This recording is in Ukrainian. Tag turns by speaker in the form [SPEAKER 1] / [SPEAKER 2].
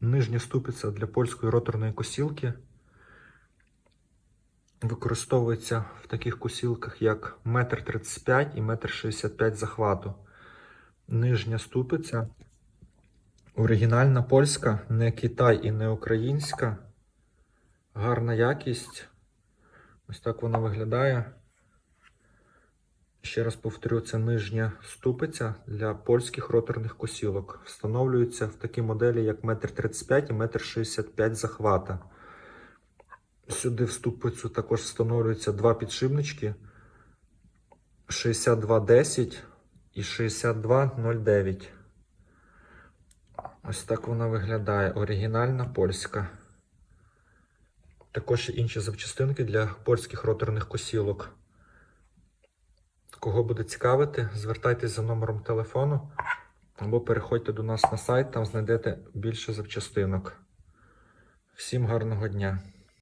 [SPEAKER 1] Нижня ступиця для польської роторної косілки. Використовується в таких косілках, як 1,35 м і 1,65 м захвату. Нижня ступиця. Оригінальна польська, не Китай і не українська. Гарна якість. Ось так вона виглядає. Ще раз повторю, це нижня ступиця для польських роторних косілок. Встановлюється в такій моделі, як 1,35 м і 1,65 м захвата. Сюди в ступицю також встановлюються два підшипнички 6210 і 6209. Ось так вона виглядає. Оригінальна польська. Також інші запчастинки для польських роторних косілок. Кого буде цікавити, звертайтеся за номером телефону або переходьте до нас на сайт, там знайдете більше запчастинок. Всім гарного дня!